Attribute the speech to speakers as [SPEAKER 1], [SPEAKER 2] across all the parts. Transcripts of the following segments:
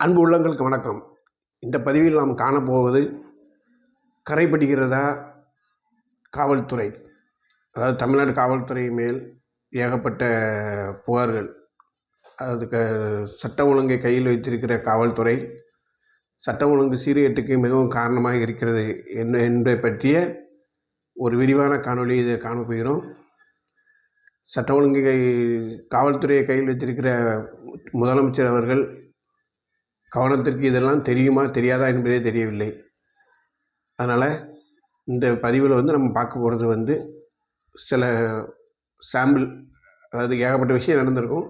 [SPEAKER 1] அன்பு உள்ளங்களுக்கு வணக்கம். இந்த பதிவில் நாம் காணப்போவது கரைபடுகிறதா காவல்துறை? அதாவது தமிழ்நாடு காவல்துறை மேல் ஏகப்பட்ட புகார்கள். அதாவது க சட்டம் ஒழுங்கை கையில் வைத்திருக்கிற காவல்துறை சட்டம் ஒழுங்கு சீர்கேட்டுக்கு மிகவும் காரணமாக இருக்கிறது என்ன என்பதை பற்றிய ஒரு விரிவான காணொளி இதை காணப்போகிறோம் சட்ட ஒழுங்கை கை- காவல்துறையை கையில் வைத்திருக்கிற முதலமைச்சர் அவர்கள் கவனத்திற்கு இதெல்லாம் தெரியுமா தெரியாதா என்பதே தெரியவில்லை. அதனால் இந்த பதிவில் வந்து நம்ம பார்க்க போகிறது வந்து சில சாம்பிள் அதாவது ஏகப்பட்ட விஷயம் நடந்திருக்கும்.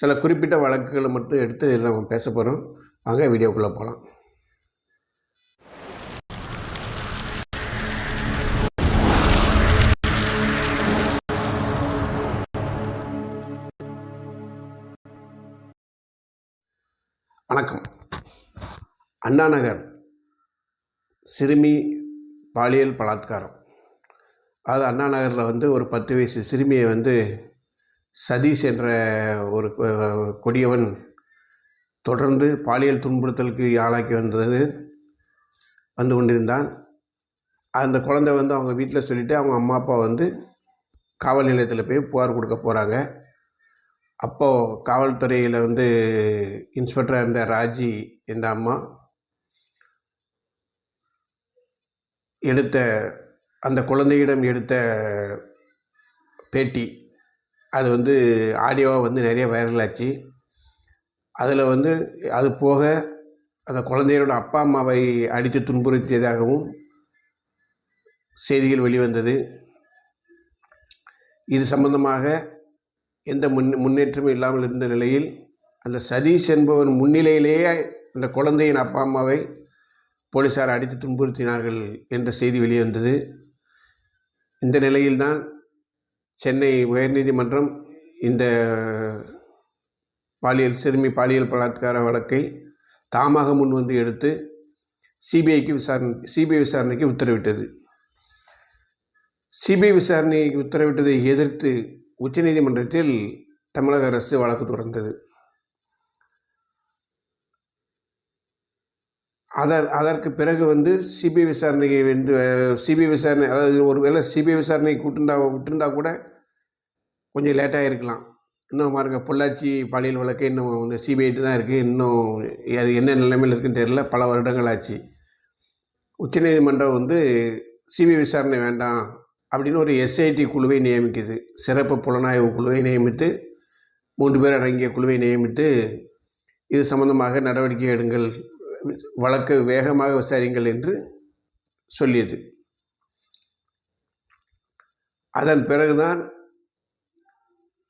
[SPEAKER 1] சில குறிப்பிட்ட வழக்குகளை மட்டும் எடுத்து இதில் நம்ம பேச போகிறோம் வாங்க வீடியோக்குள்ளே போகலாம் வணக்கம். அண்ணா நகர் சிறுமி பாலியல் பலாத்காரம். அது அண்ணா நகரில் வந்து ஒரு பத்து வயசு சிறுமியை வந்து சதீஷ் என்ற ஒரு கொடியவன் தொடர்ந்து பாலியல் துன்புறுத்தலுக்கு ஆளாக்கி வந்தது வந்து கொண்டிருந்தான். அந்த குழந்தை வந்து அவங்க வீட்டில் சொல்லிவிட்டு அவங்க அம்மா அப்பா வந்து காவல் நிலையத்தில் போய் புகார் கொடுக்க போகிறாங்க அப்போது காவல்துறையில் வந்து இன்ஸ்பெக்டராக இருந்த ராஜி என்ற அம்மா எடுத்த அந்த குழந்தையிடம் எடுத்த பேட்டி அது வந்து ஆடியோவாக வந்து நிறைய வைரல் ஆச்சு. அதில் வந்து அது போக அந்த குழந்தையோட அப்பா அம்மாவை அடித்து துன்புறுத்தியதாகவும் செய்திகள் வெளிவந்தது. இது சம்பந்தமாக எந்த முன் முன்னேற்றமும் இல்லாமல் இருந்த நிலையில் அந்த சதீஷ் என்பவன் முன்னிலையிலேயே அந்த குழந்தையின் அப்பா அம்மாவை போலீசார் அடித்து துன்புறுத்தினார்கள் என்ற செய்தி வெளிவந்தது. இந்த நிலையில்தான் சென்னை உயர்நீதிமன்றம் இந்த பாலியல் சிறுமி பாலியல் பலாத்கார வழக்கை தாமாக முன்வந்து எடுத்து சிபிஐக்கு விசாரணை சிபிஐ விசாரணைக்கு உத்தரவிட்டது. சிபிஐ விசாரணைக்கு உத்தரவிட்டதை எதிர்த்து உச்சநீதிமன்றத்தில் தமிழக அரசு வழக்கு தொடர்ந்தது. அதர் அதற்கு பிறகு வந்து சிபிஐ விசாரணையை வந்து சிபிஐ விசாரணை அதாவது ஒரு வேளை சிபிஐ விசாரணை கூட்டிருந்தா விட்டுருந்தா கூட கொஞ்சம் லேட்டாக இருக்கலாம். இன்னும் பாருங்க பொள்ளாச்சி பாலியல் வழக்கு இன்னும் வந்து சிபிஐட்டு தான் இருக்குது இன்னும் அது என்ன நிலைமையில் இருக்குன்னு தெரியல. பல வருடங்கள் ஆச்சு. உச்சநீதிமன்றம் வந்து சிபிஐ விசாரணை வேண்டாம் அப்படின்னு ஒரு எஸ்ஐடி குழுவை நியமிக்குது. சிறப்பு புலனாய்வு குழுவை நியமித்து மூன்று பேர் அடங்கிய குழுவை நியமித்து இது சம்பந்தமாக நடவடிக்கை எடுங்கள் வழக்கு வேகமாக விசாரிங்கள் என்று சொல்லியது. அதன் பிறகுதான்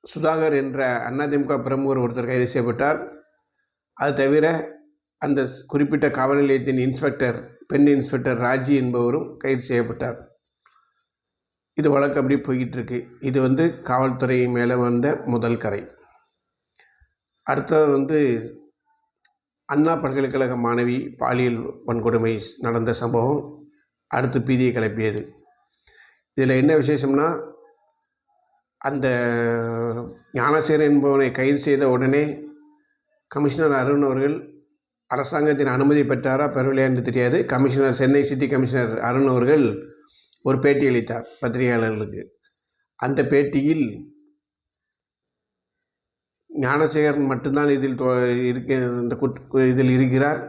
[SPEAKER 1] சுதாகர் என்ற அதிமுக பிரமுகர் ஒருத்தர் கைது செய்யப்பட்டார். அது தவிர அந்த குறிப்பிட்ட காவல் நிலையத்தின் இன்ஸ்பெக்டர் பெண் இன்ஸ்பெக்டர் ராஜி என்பவரும் கைது செய்யப்பட்டார். இது வழக்கு அப்படியே போய்கிட்டு இருக்கு இது வந்து காவல்துறை மேலே வந்த முதல் கரை. அடுத்தது வந்து அண்ணா பல்கலைக்கழக மாணவி பாலியல் வன்கொடுமை நடந்த சம்பவம் அடுத்து பீதியை கிளப்பியது. இதில் என்ன விசேஷம்னா அந்த ஞானசேரன் என்பவனை கைது செய்த உடனே கமிஷனர் அருண் அவர்கள் அரசாங்கத்தின் அனுமதி பெற்றாரா பெறவில்லையா என்று தெரியாது. Commissioner Chennai city commissioner Arun அவர்கள் ஒரு பேட்டி அளித்தார் பத்திரிகையாளர்களுக்கு. அந்த பேட்டியில் ஞானசேகரன் மட்டும்தான் இதில் இருக்க இந்த இதில் இருக்கிறார்.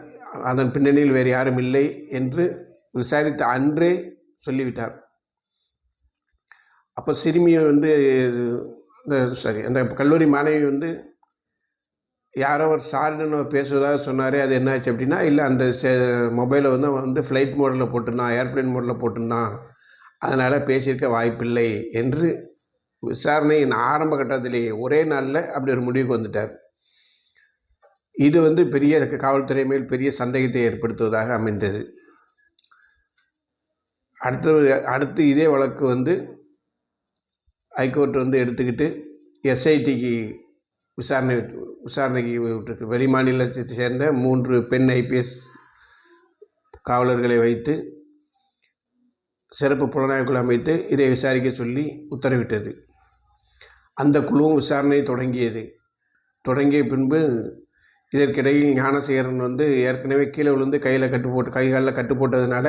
[SPEAKER 1] அதன் பின்னணியில் வேறு யாரும் இல்லை என்று விசாரித்த அன்றே சொல்லிவிட்டார். அப்போ சிறுமியை வந்து இந்த சாரி அந்த கல்லூரி மாணவி வந்து யாரோ ஒரு சாரின்னு பேசுவதாக சொன்னார் அது என்னாச்சு அப்படின்னா இல்லை அந்த மொபைலை வந்து அவன் வந்து ஃப்ளைட் மோடில் போட்டிருந்தான் ஏர்ப்ளைன் மோடில் போட்டிருந்தான் அதனால் பேசியிருக்க வாய்ப்பில்லை என்று விசாரணையின் ஆரம்ப கட்டத்திலேயே ஒரே நாளில் அப்படி ஒரு முடிவுக்கு வந்துட்டார். இது வந்து பெரிய காவல்துறை மேல் பெரிய சந்தேகத்தை ஏற்படுத்துவதாக அமைந்தது. அடுத்து அடுத்து இதே வழக்கு வந்து ஹைகோர்ட் வந்து எடுத்துக்கிட்டு எஸ்ஐடிக்கு விசாரணை விசாரணைக்கு விட்டுருக்கு. வெளி மாநிலத்தை சேர்ந்த மூன்று பெண் ஐபிஎஸ் காவலர்களை வைத்து சிறப்பு புலனாய்வு குழு அமைத்து இதை விசாரிக்க சொல்லி உத்தரவிட்டது. அந்த குழுவும் விசாரணை தொடங்கியது. தொடங்கிய பின்பு இதற்கிடையில் ஞானசேகரன் வந்து ஏற்கனவே கீழே விழுந்து கையில் கட்டு போட்டு கை காலில் கட்டு போட்டதுனால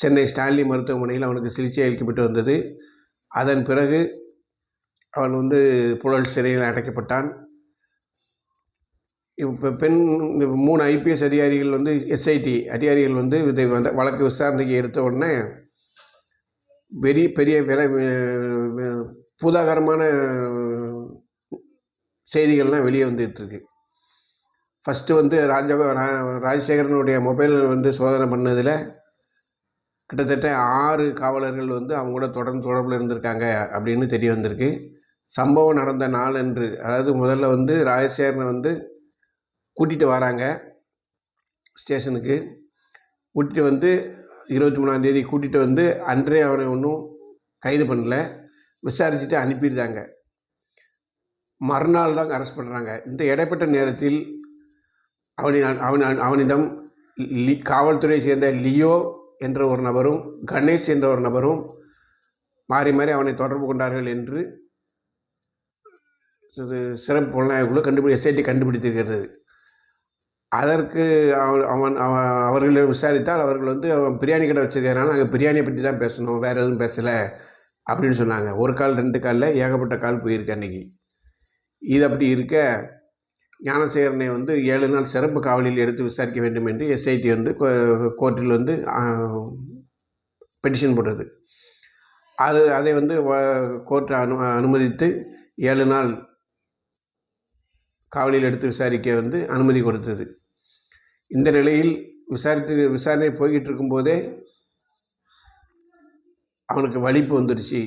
[SPEAKER 1] சென்னை ஸ்டான்லி மருத்துவமனையில் அவனுக்கு சிகிச்சை அளிக்கப்பட்டு வந்தது. அதன் பிறகு அவன் வந்து புழல் சிறையில் அடைக்கப்பட்டான். இப்போ பெண் மூணு ஐபிஎஸ் அதிகாரிகள் வந்து எஸ்ஐடி அதிகாரிகள் வந்து இதை வந்து வழக்கு விசாரணைக்கு எடுத்த உடனே பெரிய பெரிய விலை பூதாகரமான செய்திகள்லாம் வெளியே வந்துகிட்ருக்கு ஃபஸ்ட்டு வந்து ராஜ ரா- ராஜசேகரனுடைய மொபைல் வந்து சோதனை பண்ணதில் கிட்டத்தட்ட ஆறு காவலர்கள் வந்து அவங்க கூட தொடர்ந்து தொடர்பில் இருந்திருக்காங்க அப்படின்னு தெரிய வந்திருக்கு. சம்பவம் நடந்த நாள் என்று அதாவது முதல்ல வந்து ராஜசேகரனை வந்து கூட்டிகிட்டு வராங்க ஸ்டேஷனுக்கு. கூட்டிகிட்டு வந்து இருபத்தி மூணாந்தேதி கூட்டிகிட்டு வந்து அன்றே அவனை ஒன்றும் கைது பண்ணல. விசாரிச்சுட்டு அனுப்பியிருந்தாங்க. மறுநாள் தான் அரெஸ்ட் பண்ணுறாங்க இந்த இடைப்பட்ட நேரத்தில் அவனின் அவன் அவனிடம் லி காவல்துறையை சேர்ந்த லியோ என்ற ஒரு நபரும் கணேஷ் என்ற ஒரு நபரும் மாறி மாறி அவனை தொடர்பு கொண்டார்கள் என்று சிறப்பு புலனாய்வுக்குழு கண்டுபிடி எஸ்ஐடி கண்டுபிடித்திருக்கிறது. அதற்கு அவன் அவன் அவர்களிடம் அவர்களை விசாரித்தால் அவர்கள் வந்து அவன் பிரியாணி கடை வச்சிருக்கிறனால நாங்கள் பிரியாணியை பற்றி தான் பேசணும் வேறு எதுவும் பேசலை. அப்படின்னு சொன்னாங்க. ஒரு கால் ரெண்டு காலில் ஏகப்பட்ட கால் போயிருக்கு அன்னைக்கு. இது அப்படி இருக்க ஞானசேகரனை வந்து ஏழு நாள் சிறப்பு காவலில் எடுத்து விசாரிக்க வேண்டும் என்று எஸ்ஐடி வந்து கோ- கோர்ட்டில் வந்து பெட்டிஷன் போட்டது. அது அதை வந்து கோர்ட் அனு அனுமதித்து ஏழு நாள் காவலில் எடுத்து விசாரிக்க வந்து அனுமதி கொடுத்தது. இந்த நிலையில் விசாரித்து விசாரணை போய்கிட்டு இருக்கும்போதே அவனுக்கு வலிப்பு வந்துடுச்சு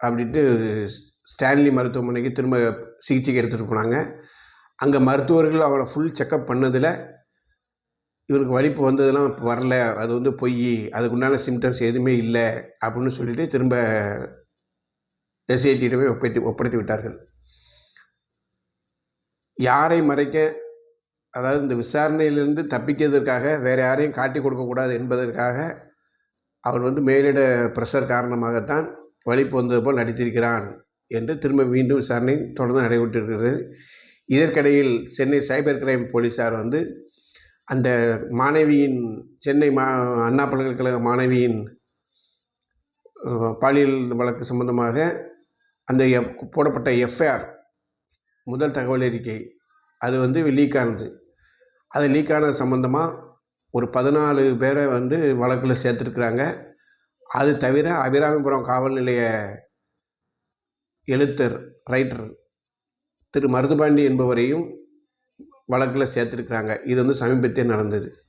[SPEAKER 1] அப்படின்ட்டு ஸ்டான்லி மருத்துவமனைக்கு திரும்ப சிகிச்சைக்கு எடுத்துகிட்டு போனாங்க. அங்கே மருத்துவர்கள் அவனை ஃபுல் செக்கப் பண்ணதில் இவனுக்கு வலிப்பு வந்ததெல்லாம் இப்போ வரல. அது வந்து பொய். அதுக்குண்டான சிம்டம்ஸ் எதுவுமே இல்லை அப்படின்னு சொல்லிட்டு திரும்ப எஸ்ஐடியிடமே ஒப்படைத்து ஒப்படைத்து விட்டார்கள். யாரை மறைக்க அதாவது இந்த விசாரணையிலிருந்து தப்பிக்கிறதுக்காக வேறு யாரையும் காட்டி கொடுக்கக்கூடாது என்பதற்காக அவன் வந்து மேலிட ப்ரெஷர் காரணமாகத்தான் வலிப்பு வந்தது போல் நடித்திருக்கிறான் என்று திரும்ப மீண்டும் விசாரணை தொடர்ந்து நடைபெற்றிருக்கிறது. இதற்கிடையில் சென்னை சைபர் கிரைம் போலீஸார் வந்து அந்த மாணவியின் சென்னை மா அண்ணா பல்கலைக்கழக மாணவியின் பாலியல் வழக்கு சம்பந்தமாக அந்த எஃப் போடப்பட்ட எஃப்ஐஆர் முதல் தகவல் அறிக்கை. அது வந்து லீக் ஆனது. அது லீக் ஆனது சம்மந்தமாக ஒரு பதினாலு பேரை வந்து வழக்கில் சேர்த்துருக்குறாங்க. அது தவிர அபிராமிபுரம் காவல் நிலைய எழுத்தர் ரைட்டர் திரு மருதுபாண்டி என்பவரையும் வழக்கில் சேர்த்துருக்குறாங்க. இது வந்து சமீபத்தில் நடந்தது.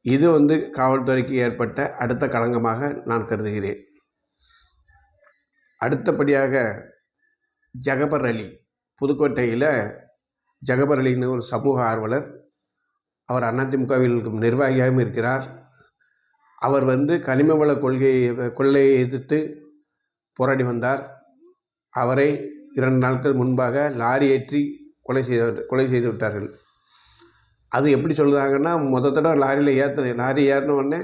[SPEAKER 1] இது வந்து காவல்துறைக்கு ஏற்பட்ட அடுத்த களங்கமாக நான் கருதுகிறேன். அடுத்தபடியாக ஜகபர் அலி புதுக்கோட்டையில் ஜகபர் அலின்னு ஒரு சமூக ஆர்வலர் அவர் அதிமுகவில் நிர்வாகியாகவும் இருக்கிறார். அவர் வந்து கனிமவள கொள்கையை கொள்ளையை எதிர்த்து போராடி வந்தார். அவரை இரண்டு நாட்கள் முன்பாக லாரி ஏற்றி கொலை செய்த கொலை செய்து விட்டார்கள். அது எப்படி சொல்லுதாங்கன்னா மொத்த தடவை லாரியில் ஏற்ற லாரி ஏறின உடனே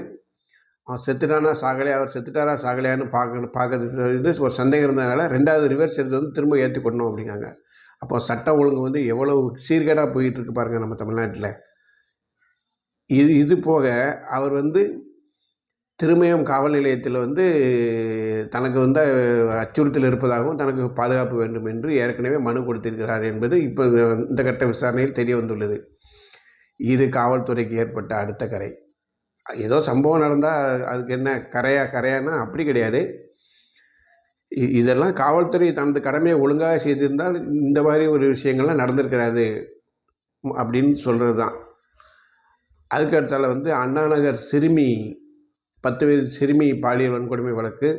[SPEAKER 1] அவன் செத்துட்டானா சாகலையா? அவர் செத்துட்டாரா சாகலையான்னு பார்க்க பார்க்கறது ஒரு சந்தேகம் இருந்ததுனால ரெண்டாவது ரிவர்ஸ் எடுத்து வந்து திரும்ப ஏற்றி கொண்டோம் அப்படிங்காங்க அப்போ சட்டம் ஒழுங்கு வந்து எவ்வளோ சீர்கேடாக போயிட்டுருக்கு பாருங்கள் நம்ம தமிழ்நாட்டில். இது இது போக அவர் வந்து திருமயம் காவல் நிலையத்தில் வந்து தனக்கு வந்து அச்சுறுத்தல் இருப்பதாகவும் தனக்கு பாதுகாப்பு வேண்டும் என்று ஏற்கனவே மனு கொடுத்திருக்கிறார் என்பது இப்போ இந்த கட்ட விசாரணையில் தெரிய வந்துள்ளது. இது காவல்துறைக்கு ஏற்பட்ட அடுத்த கரை. ஏதோ சம்பவம் நடந்தால் அதுக்கு என்ன கரையா கரையானா அப்படி கிடையாது. இதெல்லாம் காவல்துறை தனது கடமையை ஒழுங்காக செய்திருந்தால் இந்த மாதிரி ஒரு விஷயங்கள்லாம் நடந்திருக்கிறாது அப்படின்னு சொல்கிறது தான் அதுக்கு அடுத்தால வந்து அண்ணாநகர் சிறுமி பத்து வயது சிறுமி பாலியல் வன்கொடுமை வழக்கு.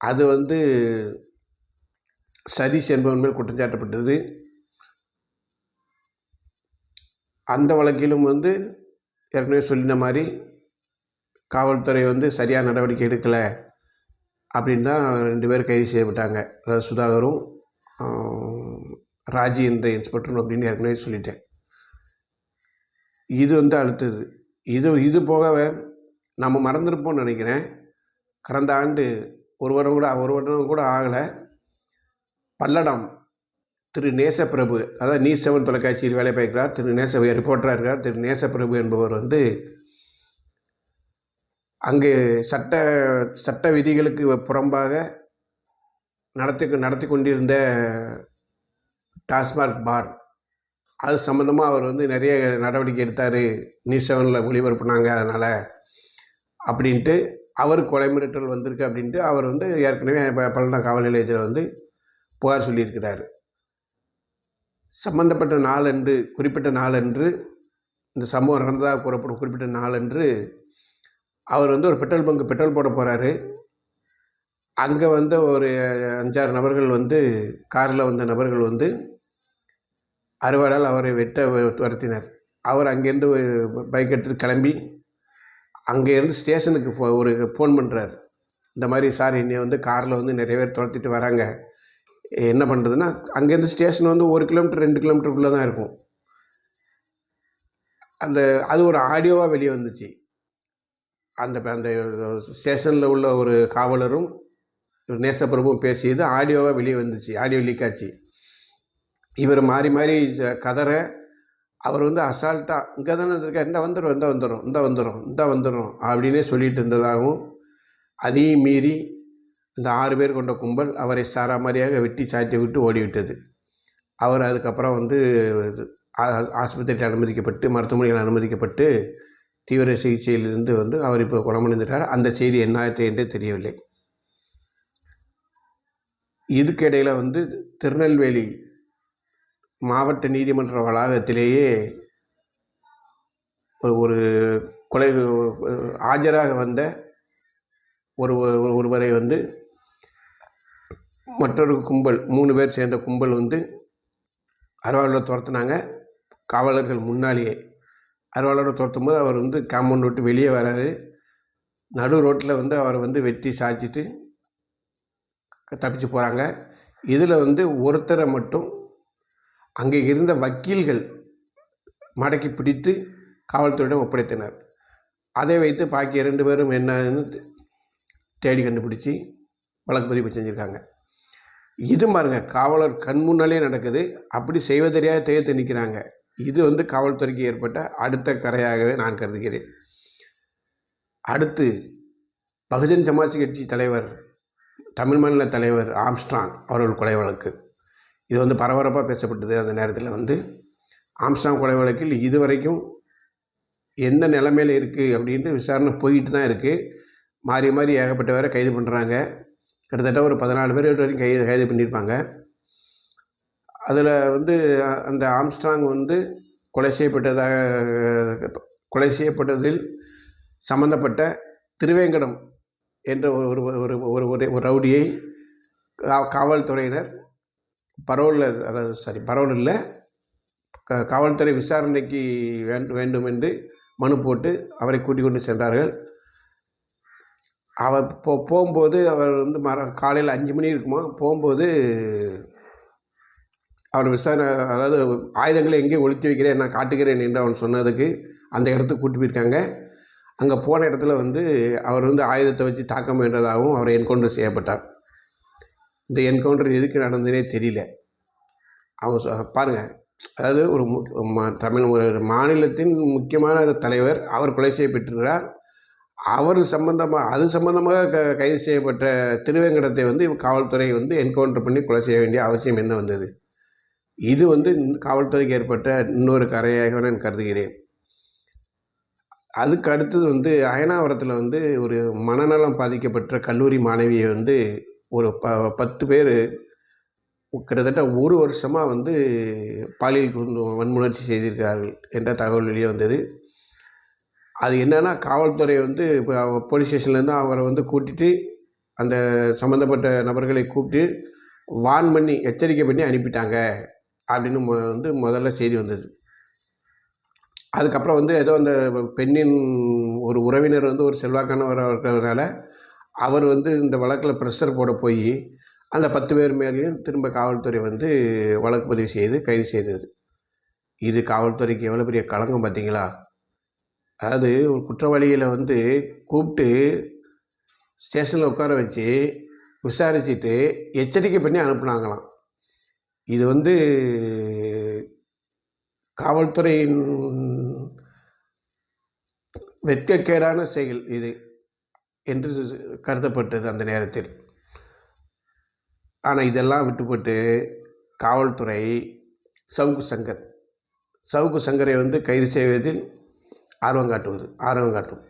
[SPEAKER 1] அது வந்து சதீஷ் என்பவன் மேல் குற்றஞ்சாட்டப்பட்டது அந்த வழக்கிலும் வந்து ஏற்கனவே சொல்லின மாதிரி காவல்துறை வந்து சரியான நடவடிக்கை எடுக்கலை அப்படின்னு தான் ரெண்டு பேர் கைது செய்யப்பட்டாங்க. அதாவது சுதாகரும் ராஜி என்ற இன்ஸ்பெக்டரும் அப்படின்னு ஏற்கனவே சொல்லிட்டேன். இது வந்து அடுத்தது. இது இது போக நம்ம மறந்துருப்போம்னு நினைக்கிறேன். கடந்த ஆண்டு ஒரு வருடம் கூட ஒரு வருடம் கூட ஆகலை. பல்லடம் திரு நேசப்பிரபு அதாவது நீ செவன் தொலைக்காட்சியில் வேலை பார்க்கிறார். திரு நேச ரிப்போர்ட்டராக இருக்கிறார் திரு நேசப்பிரபு என்பவர் வந்து அங்கு சட்ட சட்ட விதிகளுக்கு புறம்பாக நடத்தி நடத்தி கொண்டிருந்த டாஸ்மாக் பார். அது சம்மந்தமாக அவர் வந்து நிறைய நடவடிக்கை எடுத்தார். நியூஸ் செவனில் ஒளிபரப்புனாங்க அதனால் அப்படின்ட்டு அவர் கொலை மிரட்டல் வந்திருக்கு அப்படின்ட்டு அவர் வந்து ஏற்கனவே பல்லடம் காவல் நிலையத்தில் வந்து புகார் சொல்லியிருக்கிறார். சம்பந்தப்பட்ட நாளன்று குறிப்பிட்ட நாளன்று இந்த சம்பவம் நடந்ததாக கூறப்படும் குறிப்பிட்ட நாளன்று அவர் வந்து ஒரு பெட்ரோல் பங்க் பெட்ரோல் போட போகிறாரு அங்கே வந்து ஒரு அஞ்சாறு நபர்கள் வந்து காரில் வந்த நபர்கள் வந்து அறுவாளால் அவரை வெட்ட வ- துரத்தினர் அவர் அங்கேருந்து பைக் எடுத்து கிளம்பி அங்கேருந்து ஸ்டேஷனுக்கு ஃபோ ஒரு ஃபோன் பண்ணுறார் இந்த மாதிரி சார் என்னை வந்து காரில் வந்து நிறைய பேர் துரத்திட்டு வராங்க. என்ன பண்ணுறதுன்னா அங்கேருந்து ஸ்டேஷன் வந்து ஒரு கிலோமீட்டர் ரெண்டு கிலோமீட்டருக்குள்ளே தான் இருக்கும். அந்த அது ஒரு ஆடியோவாக வெளியே வந்துச்சு. அந்த அந்த ஸ்டேஷனில் உள்ள ஒரு காவலரும் ஒரு நேசப்பிரபுவும் பேசியது ஆடியோவாக வெளியே வந்துச்சு. ஆடியோ லீக் ஆச்சு. இவர் மாறி மாறி கதற அவர் வந்து அசால்ட்டாக இங்கே தானே இருந்திருக்கார் இந்த வந்துடும் இந்த வந்துடும் இந்த வந்துடும் இந்த வந்துடும் அப்படின்னே சொல்லிட்டு இருந்ததாகவும் அதையும் மீறி இந்த ஆறு பேர் கொண்ட கும்பல் அவரை சாராமாரியாக வெட்டி சாத்தி விட்டு ஓடிவிட்டது. அவர் அதுக்கப்புறம் வந்து ஆஸ்பத்திரியில் அனுமதிக்கப்பட்டு மருத்துவமனையில் அனுமதிக்கப்பட்டு தீவிர சிகிச்சையிலிருந்து வந்து அவர் இப்போ குணமடைந்துட்டார். அந்த செய்தி என்ன என்றே தெரியவில்லை. இதுக்கிடையில் வந்து திருநெல்வேலி மாவட்ட நீதிமன்ற வளாகத்திலேயே ஒரு ஒரு கொலை ஆஜராக வந்த ஒரு ஒரு- ஒருவரை வந்து மற்றொரு கும்பல் மூணு பேர் சேர்ந்த கும்பல் வந்து அருவாளோட துரத்துனாங்க. காவலர்கள் முன்னாலேயே அருவாளோட துரத்தும் போது அவர் வந்து காம்பவுண்ட் விட்டு வெளியே வராரு. நடு ரோட்டில் வந்து அவரை வந்து வெட்டி சாய்ச்சிட்டு தப்பிச்சு போகிறாங்க இதில் வந்து ஒருத்தரை மட்டும் அங்கே இருந்த வக்கீல்கள் மடக்கி பிடித்து காவல்துறையிடம் ஒப்படைத்தனர். அதை வைத்து பாக்கி இரண்டு பேரும் என்னன்னு தேடி கண்டுபிடிச்சி வழக்கு பதிவு செஞ்சுருக்காங்க. இது பாருங்க காவலர் கண் முன்னாலே நடக்குது. அப்படி செய்வதறியாக தேய்த்து நிற்கிறாங்க இது வந்து காவல்துறைக்கு ஏற்பட்ட அடுத்த கரையாகவே நான் கருதுகிறேன். அடுத்து பகுஜன் சமாஜ் கட்சி தலைவர் தமிழ் மாநில தலைவர் ஆம்ஸ்ட்ராங் அவர்கள் கொலை வழக்கு. இது வந்து பரபரப்பாக பேசப்பட்டது அந்த நேரத்தில் வந்து ஆம்ஸ்டாங் கொலை வழக்கில் இதுவரைக்கும் எந்த நிலைமையில் இருக்குது அப்படின்ட்டு விசாரணை போயிட்டு தான் இருக்குது மாறி மாறி ஏகப்பட்ட வேற கைது பண்ணுறாங்க கிட்டத்தட்ட ஒரு பதினாலு பேர் வரைக்கும் கைது கைது பண்ணியிருப்பாங்க அதில் வந்து அந்த ஆம்ஸ்ட்ராங் வந்து கொலை செய்யப்பட்டதாக கொலை செய்யப்பட்டதில் சம்மந்தப்பட்ட திருவேங்கடம் என்ற ஒரு ஒரு ஒரு ஒரு ஒரு ரவுடியை கா- காவல்துறையினர் பரோலில் அதாவது சாரி பரோல் இல்லை க காவல்துறை விசாரணைக்கு வேண்டும் என்று மனு போட்டு அவரை கூட்டிக் கொண்டு சென்றார்கள். அவர் போ போகும்போது அவர் வந்து மர காலையில் அஞ்சு மணி இருக்குமா போகும்போது அவர் விசாரணை அதாவது ஆயுதங்களை எங்கேயும் ஒளித்து வைக்கிறேன் நான் காட்டுகிறேன் என்று அவன் சொன்னதுக்கு அந்த இடத்துக்கு கூட்டி போயிருக்காங்க. அங்கே போன இடத்துல வந்து அவர் வந்து ஆயுதத்தை வச்சு தாக்க முயன்றதாகவும் அவர் என்கவுண்டர் செய்யப்பட்டார். இந்த என்கவுண்டர் எதுக்கு நடந்ததுனே தெரியல. அவங்க சொ- அதாவது ஒரு முக்- தமிழ் ஒரு மாநிலத்தின் முக்கியமான தலைவர் அவர் கொலை செய்யப்பட்டிருக்கிறார். அவர் சம்பந்தமாக அது சம்பந்தமாக க கைது செய்யப்பட்ட திருவேங்கடத்தை வந்து காவல்துறை வந்து என்கவுண்டர் பண்ணி கொலை செய்ய வேண்டிய அவசியம் என்ன வந்தது? இது வந்து இந்த காவல்துறைக்கு ஏற்பட்ட இன்னொரு கரையாக நான் கருதுகிறேன். அதுக்கு அடுத்தது வந்து அயனாவரத்தில் வந்து ஒரு மனநலம் பாதிக்கப்பட்ட கல்லூரி மாணவியை வந்து ஒரு ப பத்து பேர் கிட்டத்தட்ட ஒரு வருஷமாக வந்து பாலியல் துன்பு வன்முணர்ச்சி செய்திருக்கிறார்கள் என்ற தகவல் வெளியே வந்தது. அது என்னென்னா காவல்துறை வந்து இப்போ போலீஸ் ஸ்டேஷன்லேருந்து அவரை வந்து கூட்டிட்டு அந்த சம்மந்தப்பட்ட நபர்களை கூப்பிட்டு வார்ன் பண்ணி எச்சரிக்கை பண்ணி அனுப்பிட்டாங்க அப்படின்னு மொ வந்து முதல்ல செய்தி வந்தது. அதுக்கப்புறம் வந்து ஏதோ அந்த பெண்ணின் ஒரு உறவினர் வந்து ஒரு செல்வாக்கானவர் இருக்கிறதுனால அவர் வந்து இந்த வழக்கில் ப்ரெஷர் போட போய் அந்த பத்து பேர் மேலேயும் திரும்ப காவல்துறை வந்து வழக்கு பதிவு செய்து கைது செய்தது. இது காவல்துறைக்கு எவ்வளோ பெரிய களங்கம் பார்த்தீங்களா அதாவது ஒரு குற்றவாளிகளை வந்து கூப்பிட்டு ஸ்டேஷனில் உட்கார வச்சு விசாரிச்சுட்டு எச்சரிக்கை பண்ணி அனுப்புனாங்களாம். இது வந்து காவல்துறையின் வெட்கக்கேடான செயல் இது. என்று கருதப்பட்டது அந்த நேரத்தில். ஆனால் இதெல்லாம் விட்டுப்பட்டு காவல்துறை சவுக்கு சங்கர் சவுக்கு சங்கரை வந்து கைது செய்வதில் ஆர்வம் காட்டுவது ஆர்வம் காட்டும்.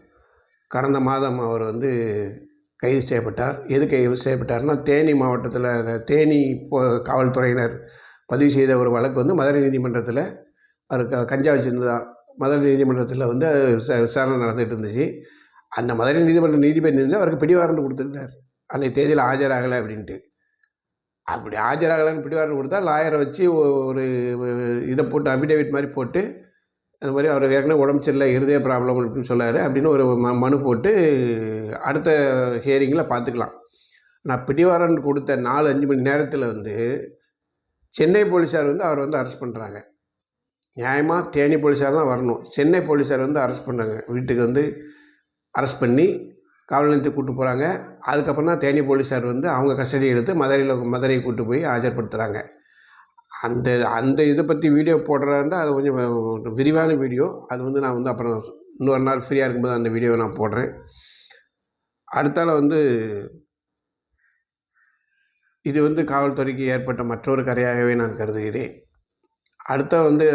[SPEAKER 1] கடந்த மாதம் அவர் வந்து கைது செய்யப்பட்டார். எது கைது செய்யப்பட்டார்னா தேனி மாவட்டத்தில் தேனி காவல்துறையினர் பதிவு செய்த ஒரு வழக்கு வந்து மதுரை நீதிமன்றத்தில் அவர் க கஞ்சா வச்சுருந்ததா மதுரை நீதிமன்றத்தில் வந்து விசாரணை நடந்துகிட்டு இருந்துச்சு. அந்த மதுரை நீதிமன்ற நீதிபதி இருந்து அவருக்கு பிடிவாரண்ட் கொடுத்துருந்தார் அன்றைய தேதியில் ஆஜராகலை அப்படின்ட்டு. அப்படி ஆஜராகலைன்னு பிடிவாரண்ட் கொடுத்தா லாயரை வச்சு ஒரு இதை போட்டு அஃபிடேவிட் மாதிரி போட்டு அந்த மாதிரி அவர் ஏற்கனவே உடம்பு சரியில்லை இருதய ப்ராப்ளம் அப்படின்னு சொல்லார் அப்படின்னு ஒரு ம மனு போட்டு அடுத்த ஹியரிங்கில் பார்த்துக்கலாம் நான் பிடிவாரண்ட் கொடுத்த நாலு அஞ்சு மணி நேரத்தில் வந்து சென்னை போலீஸார் வந்து அவர் வந்து அரெஸ்ட் பண்ணுறாங்க நியாயமாக தேனி போலீஸார் தான் வரணும். சென்னை போலீஸார் வந்து அரெஸ்ட் பண்ணாங்க. வீட்டுக்கு வந்து அரெஸ்ட் பண்ணி காவல் நிலையத்துக்கு கூப்பிட்டு போகிறாங்க அதுக்கப்புறம் தான் தேனி போலீஸார் வந்து அவங்க கஸ்டடி எடுத்து மதுரையில் மதுரையை கூட்டு போய் ஆஜர்படுத்துகிறாங்க அந்த அந்த இதை பற்றி வீடியோ போடுறாருந்தா அது கொஞ்சம் விரிவான வீடியோ அது வந்து நான் வந்து அப்புறம் இன்னொரு நாள் ஃப்ரீயாக இருக்கும்போது அந்த வீடியோவை நான் போடுறேன். அடுத்தால வந்து இது வந்து காவல்துறைக்கு ஏற்பட்ட மற்றொரு கரையாகவே நான் கருதுகிறேன். அடுத்த வந்து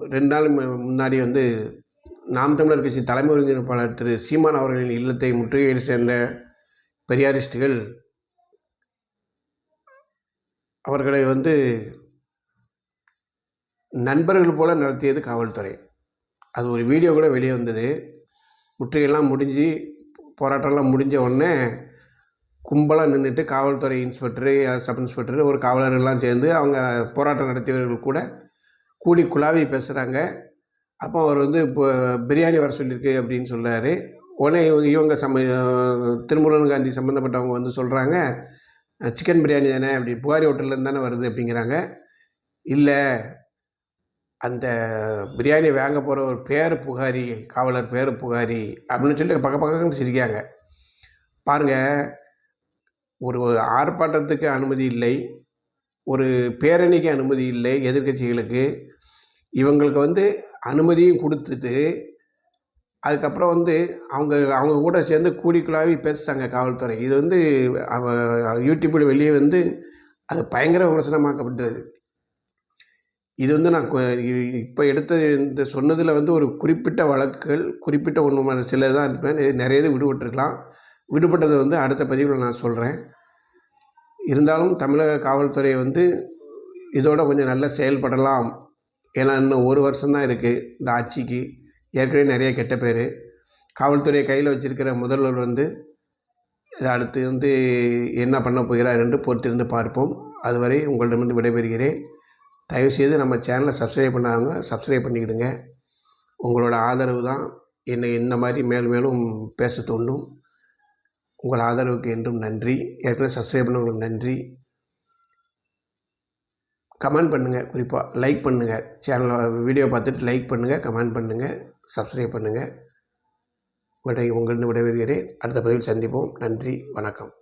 [SPEAKER 1] ரெண்டு நாள் மு- முன்னாடி வந்து நாம் தமிழர் கட்சி தலைமை ஒருங்கிணைப்பாளர் திரு சீமான் அவர்களின் இல்லத்தை முற்றுகையிட சேர்ந்த பெரியாரிஸ்டுகள் அவர்களை வந்து நண்பர்கள் போல நடத்தியது காவல்துறை. அது ஒரு வீடியோ கூட வெளியே வந்தது. முற்றுகையெல்லாம் முடிஞ்சு போராட்டம்லாம் முடிஞ்ச உடனே கும்பலாக நின்றுட்டு காவல்துறை இன்ஸ்பெக்டரு சப் இன்ஸ்பெக்டர் ஒரு காவலர்கள்லாம் சேர்ந்து அவங்க போராட்டம் நடத்தியவர்கள் கூட கூடி குழாவி பேசுகிறாங்க அப்போ அவர் வந்து இப்போ பிரியாணி வர சொல்லியிருக்கு அப்படின்னு சொல்கிறாரு உடனே இவங்க இவங்க சம்ம திருமுருகன் காந்தி சம்மந்தப்பட்டவங்க வந்து சொல்கிறாங்க சிக்கன் பிரியாணி தானே? அப்படி புகாரி ஹோட்டல்லேருந்து தானே வருது அப்படிங்கிறாங்க. இல்லை அந்த பிரியாணி வாங்க போகிற ஒரு பேர் புகாரி காவலர் பேர் புகாரி அப்படின்னு சொல்லி பக்க பக்கம்னு சிரிக்காங்க பாருங்கள் ஒரு ஆர்ப்பாட்டத்துக்கு அனுமதி இல்லை ஒரு பேரணிக்கு அனுமதி இல்லை எதிர்க்கட்சிகளுக்கு. இவங்களுக்கு வந்து அனுமதியும் கொடுத்துட்டு அதுக்கப்புறம் வந்து அவங்க அவங்க கூட சேர்ந்து கூடி குழாவி பேசுகிறாங்க காவல்துறை. இது வந்து அவ யூடியூப்பில் வெளியே வந்து அது பயங்கர விமர்சனமாக்கப்பட்டது. இது வந்து நான் இப்போ எடுத்த இந்த சொன்னதில் வந்து ஒரு குறிப்பிட்ட வழக்குகள் குறிப்பிட்ட ஒன்று சில தான் இருப்பேன் நிறைய இது விடுபட்டிருக்கலாம். விடுபட்டதை வந்து அடுத்த பதிவில் நான் சொல்கிறேன் இருந்தாலும் தமிழக காவல்துறை வந்து இதோட கொஞ்சம் நல்லா செயல்படலாம். ஏன்னா இன்னும் ஒரு வருஷம்தான் இருக்குது இந்த ஆட்சிக்கு. ஏற்கனவே நிறைய கெட்ட பேர். காவல்துறையை கையில் வச்சுருக்கிற முதல்வர் வந்து இதை அடுத்து வந்து என்ன பண்ண போகிறார் என்று பொறுத்திருந்து பார்ப்போம். அதுவரை உங்களிடமிருந்து விடைபெறுகிறேன். தயவுசெய்து நம்ம சேனலை சப்ஸ்கிரைப் பண்ணாங்க சப்ஸ்கிரைப் பண்ணிக்கிடுங்க. உங்களோட ஆதரவு தான் என்னை இந்த மாதிரி மேல் மேலும் பேச தோண்டும். உங்கள் ஆதரவுக்கு என்றும் நன்றி. ஏற்கனவே சப்ஸ்கிரைப் பண்ணவங்களுக்கு நன்றி. கமெண்ட் பண்ணுங்கள் குறிப்பாக லைக் பண்ணுங்கள் சேனலை வீடியோ பார்த்துட்டு லைக் பண்ணுங்கள் கமெண்ட் பண்ணுங்கள் சப்ஸ்கிரைப் பண்ணுங்கள் விடை உங்களிருந்து விடைபெறுகிறேன். அடுத்த பதிவில் சந்திப்போம். நன்றி வணக்கம்.